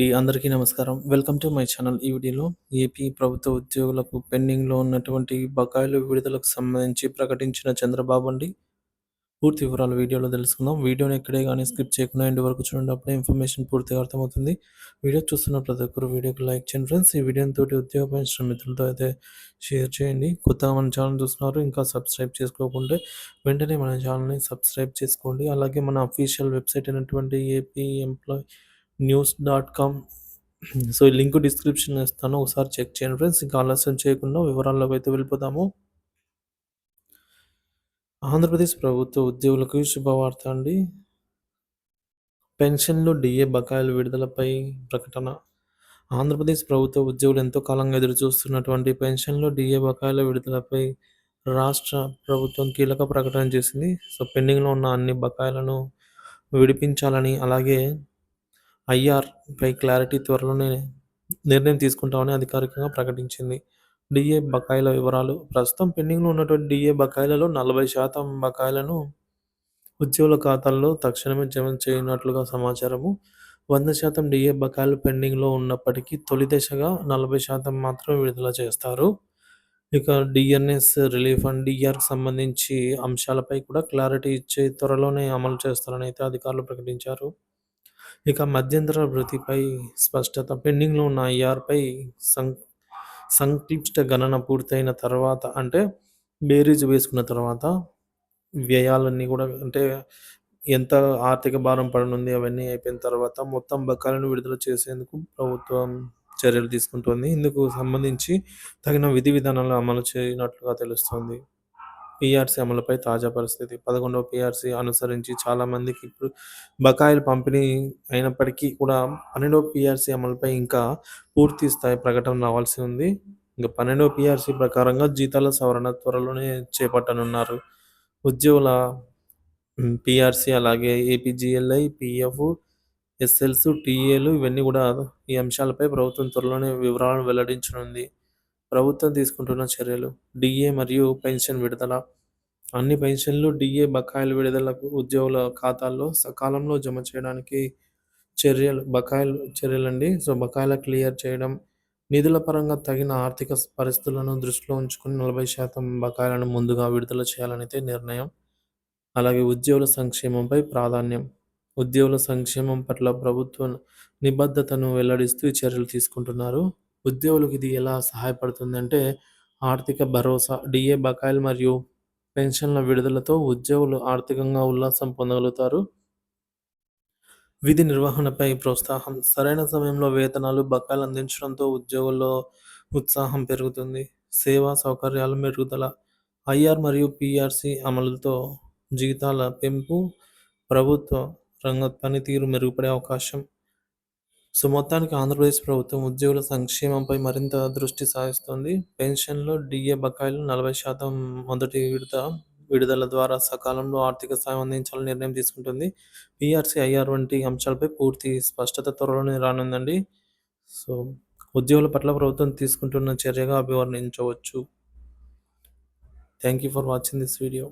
అండి అందరికీ నమస్కారం. Welcome to my channel. ఈ వీడియోలో ఏపీ ప్రభుత్వ ఉద్యోగులకు పెండింగ్లో ఉన్నటువంటి బకాయిలు విడుదలకు సంబంధించి ప్రకటించిన చంద్రబాబు అండి. పూర్తి వివరాలు వీడియోలో తెలుసుకుందాం. వీడియోని ఎక్కడే కానీ స్కిప్ చేయకుండా ఎండ్ వరకు చూడండి. అప్పుడే ఇన్ఫర్మేషన్ పూర్తిగా అర్థమవుతుంది. వీడియో చూస్తున్న ప్రతి ఒక్కరు వీడియోకి లైక్ చేయండి ఫ్రెండ్స్. ఈ వీడియోని తోటి ఉద్యోగ పెంచిన మిత్రులతో అయితే షేర్ చేయండి. కొత్తగా మన ఛానల్ చూస్తున్నారు ఇంకా సబ్స్క్రైబ్ చేసుకోకుంటే వెంటనే మన ఛానల్ని సబ్స్క్రైబ్ చేసుకోండి. అలాగే మన అఫీషియల్ వెబ్సైట్ అయినటువంటి AP employee news dot com so ఈ లింక్ డిస్క్రిప్షన్ ఇస్తాను. ఒకసారి చెక్ చేయండి ఫ్రెండ్స్ ఇంకా ఆలస్యం చేయకుండా వివరాల్లోకి అయితే వెళ్ళిపోతాము ఆంధ్రప్రదేశ్ ప్రభుత్వ ఉద్యోగులకు శుభవార్త అండి. పెన్షన్లు డిఏ బకాయిల విడుదలపై ప్రకటన. ఆంధ్రప్రదేశ్ ప్రభుత్వ ఉద్యోగులు ఎంతో కాలంగా ఎదురుచూస్తున్నటువంటి పెన్షన్లు డిఏ బకాయిల విడుదలపై రాష్ట్ర ప్రభుత్వం కీలక ప్రకటన చేసింది. సో పెండింగ్లో ఉన్న అన్ని బకాయిలను విడిపించాలని అలాగే ఐఆర్ పై క్లారిటీ త్వరలోనే నిర్ణయం తీసుకుంటామని అధికారికంగా ప్రకటించింది. డిఏ బకాయిల వివరాలు. ప్రస్తుతం పెండింగ్లో ఉన్నటువంటి డిఏ బకాయిలలో నలభై శాతం బకాయిలను ఉద్యోగుల ఖాతాల్లో తక్షణమే జమ చేయనట్లుగా సమాచారము. వంద శాతం డిఏ బకాయిలు పెండింగ్లో ఉన్నప్పటికీ తొలి దశగా నలభై శాతం మాత్రమే విడుదల చేస్తారు. ఇక డిఎన్ఎస్ రిలీఫ్ అండ్ డిఆర్కి సంబంధించి అంశాలపై కూడా క్లారిటీ ఇచ్చే త్వరలోనే అమలు చేస్తారని అయితే అధికారులు ప్రకటించారు. ఇక మధ్యంతర వృత్తిపై స్పష్టత. పెండింగ్లో ఉన్న ఐఆర్పై సం సంక్లిష్ట గణన పూర్తయిన తర్వాత అంటే బేరీజ్ వేసుకున్న తర్వాత వ్యయాలన్నీ కూడా అంటే ఎంత ఆర్థిక భారం పడనుంది అవన్నీ అయిపోయిన తర్వాత మొత్తం బకాలను విడుదల చేసేందుకు ప్రభుత్వం చర్యలు తీసుకుంటుంది. ఇందుకు సంబంధించి తగిన విధి విధానాలు అమలు చేయనట్లుగా తెలుస్తుంది. పీఆర్సీ అమలుపై తాజా పరిస్థితి. పదకొండవ పీఆర్సీ అనుసరించి చాలామందికి ఇప్పుడు బకాయిలు పంపిణీ అయినప్పటికీ కూడా పన్నెండవ పీఆర్సీ అమలుపై ఇంకా పూర్తి స్థాయి ప్రకటన రావాల్సి ఉంది. ఇంకా పన్నెండవ పీఆర్సీ ప్రకారంగా జీతాల సవరణ త్వరలోనే చేపట్టనున్నారు. ఉద్యోగుల పీఆర్సీ అలాగే ఏపీజీఎల్ఐ పిఎఫ్ ఎస్ఎల్స్ టీఏలు ఇవన్నీ కూడా ఈ అంశాలపై ప్రభుత్వం త్వరలోనే వివరాలను వెల్లడించనుంది. ప్రభుత్వం తీసుకుంటున్న చర్యలు డిఏ మరియు పెన్షన్ విడుదల. అన్ని పెన్షన్లు డిఏ బకాయిల విడుదలకు ఉద్యోగుల ఖాతాల్లో సకాలంలో జమ చేయడానికి చర్యలు బకాయిలు చర్యలండి. సో బకాయిల క్లియర్ చేయడం నిధుల పరంగా తగిన ఆర్థిక పరిస్థితులను దృష్టిలో ఉంచుకుని నలభై శాతం బకాయిలను ముందుగా విడుదల చేయాలనైతే నిర్ణయం. అలాగే ఉద్యోగుల సంక్షేమంపై ప్రాధాన్యం. ఉద్యోగుల సంక్షేమం పట్ల ప్రభుత్వం నిబద్ధతను వెల్లడిస్తూ ఈ చర్యలు తీసుకుంటున్నారు. ఉద్యోగులకు ఇది ఎలా సహాయపడుతుందంటే ఆర్థిక భరోసా డిఏ బకాయిలు మరియు పెన్షన్ల విడుదలతో ఉద్యోగులు ఆర్థికంగా ఉల్లాసం పొందగలుగుతారు. విధి నిర్వహణపై ప్రోత్సాహం సరైన సమయంలో వేతనాలు బకాయిలు అందించడంతో ఉద్యోగుల్లో ఉత్సాహం పెరుగుతుంది. సేవా సౌకర్యాల మెరుగుదల ఐఆర్ మరియు పిఆర్సి అమలుతో జీతాల పెంపు ప్రభుత్వ రంగ పనితీరు మెరుగుపడే అవకాశం. సో మొత్తానికి ఆంధ్రప్రదేశ్ ప్రభుత్వం ఉద్యోగుల సంక్షేమంపై మరింత దృష్టి సారిస్తుంది. పెన్షన్లో డిఏ బకాయిలు నలభై శాతం మొదటి విడత విడుదల ద్వారా సకాలంలో ఆర్థిక సాయం అందించాలని నిర్ణయం తీసుకుంటుంది. పిఆర్సీ ఐఆర్ వంటి అంశాలపై పూర్తి స్పష్టత త్వరలోనే రానుందండి. సో ఉద్యోగుల పట్ల ప్రభుత్వం తీసుకుంటున్న చర్యగా అభివర్ణించవచ్చు. Thank you for watching this video.